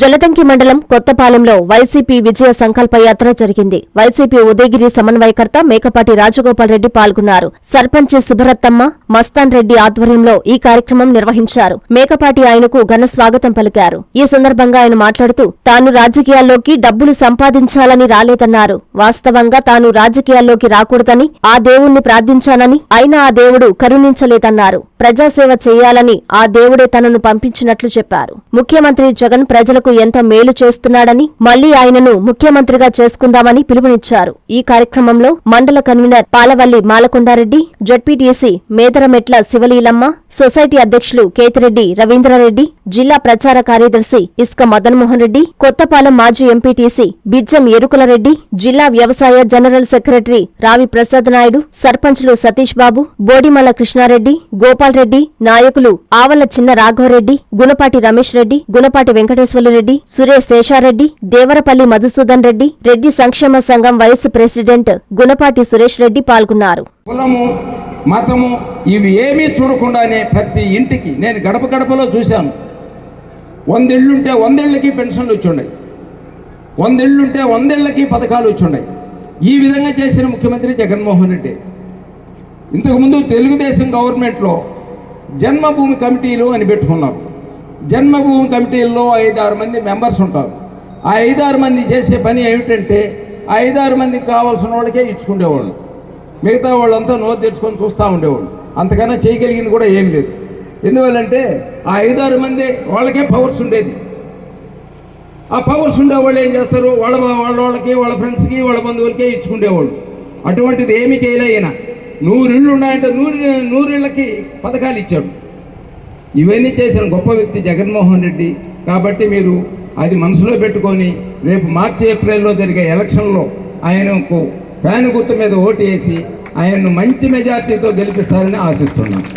జలదంకి మండలం కొత్తపాలెంలో వైసీపీ విజయ సంకల్ప యాత్ర జరిగింది. వైసీపీ ఉదయగిరి సమన్వయకర్త మేకపాటి రాజగోపాల్ రెడ్డి పాల్గొన్నారు. సర్పంచ్ సుభరత్తమ్మ మస్తాన్ రెడ్డి ఆధ్వర్యంలో ఈ కార్యక్రమం నిర్వహించారు. మేకపాటి ఆయనకు ఘన స్వాగతం పలికారు. ఈ సందర్భంగా ఆయన మాట్లాడుతూ తాను రాజకీయాల్లోకి డబ్బులు సంపాదించాలని రాలేదన్నారు. వాస్తవంగా తాను రాజకీయాల్లోకి రాకూడదని ఆ దేవుణ్ణి ప్రార్థించానని అయినా ఆ దేవుడు కరుణించలేదన్నారు. ప్రజాసేవ చేయాలని ఆ దేవుడే తనను పంపించినట్లు చెప్పారు. ముఖ్యమంత్రి జగన్ ప్రజలకు ఎంత మేలు చేస్తున్నాడని మళ్ళీ ఆయనను ముఖ్యమంత్రిగా చేసుకుందామని పిలుపునిచ్చారు. ఈ కార్యక్రమంలో మండల convenor Palavalli Malakondareddy ZPTC Medarametla Sivaleelamma society అధ్యక్షులు కేతిరెడ్డి రవీంద్రారెడ్డి జిల్లా ప్రచార కార్యదర్శి ఇస్క మదన్మోహన్ రెడ్డి కొత్తపాలెం మాజీ ఎంపీటీసీ బిజ్జం ఎరుకులరెడ్డి జిల్లా వ్యవసాయ జనరల్ సెక్రటరీ రావి ప్రసాద్ నాయుడు సర్పంచ్లు సతీష్ బాబు బోడిమల కృష్ణారెడ్డి గోపాల్ రెడ్డి నాయకులు ఆవల చిన్న రాఘవరెడ్డి గుణపాటి రమేష్ రెడ్డి గుణపాటి రెడ్డి సురేష్ శేషారెడ్డి దేవరపల్లి మధుసూదన్ రెడ్డి రెడ్డి సంక్షేమ సంఘం వైస్ ప్రెసిడెంట్ గుణపాటి సురేష్ రెడ్డి పాల్గొన్నారు. కులము మతము ఇవి ఏమీ చూడకుండానే ప్రతి ఇంటికి నేను గడప గడపలో చూశాను. వందేళ్ళుంటే వందేళ్ళకి పెన్షన్లు వచ్చుండయి వందేళ్ళుంటే వందేళ్ళకి పథకాలు వచ్చుండయి ఈ విధంగా చేసిన ముఖ్యమంత్రి జగన్మోహన్ రెడ్డి. ఇంతకుముందు తెలుగుదేశం గవర్నమెంట్లో జన్మభూమి కమిటీలు అని పెట్టుకున్నారు జన్మభూమి కమిటీల్లో ఐదారు మంది మెంబర్స్ ఉంటారు. ఆ ఐదారు మంది చేసే పని ఏమిటంటే ఆ ఐదారు మందికి కావాల్సిన వాళ్ళకే ఇచ్చుకునేవాళ్ళు మిగతా వాళ్ళంతా నోరు తెచ్చుకొని చూస్తూ ఉండేవాళ్ళు. అంతకన్నా చేయగలిగింది కూడా ఏం లేదు. ఎందువల్లంటే ఆ ఐదారు మంది వాళ్ళకే పవర్స్ ఉండేది. ఆ పవర్స్ ఉండే వాళ్ళు ఏం చేస్తారు? వాళ్ళ వాళ్ళ వాళ్ళకి వాళ్ళ ఫ్రెండ్స్కి వాళ్ళ బంధువులకే ఇచ్చుకునేవాళ్ళు అటువంటిది ఏమీ చేయలే ఈయన. నూరిళ్ళు ఉన్నాయంటే నూరి నూరిళ్ళకి పథకాలు ఇచ్చాడు. ఇవన్నీ చేసిన గొప్ప వ్యక్తి జగన్మోహన్ రెడ్డి. కాబట్టి మీరు అది మనసులో పెట్టుకొని రేపు మార్చి ఏప్రిల్లో జరిగే ఎలక్షన్లో ఆయనకు ఫ్యాన్ గుర్తు మీద ఓటు వేసి ఆయన్ను మంచి మెజార్టీతో గెలిపిస్తారని ఆశిస్తున్నాను.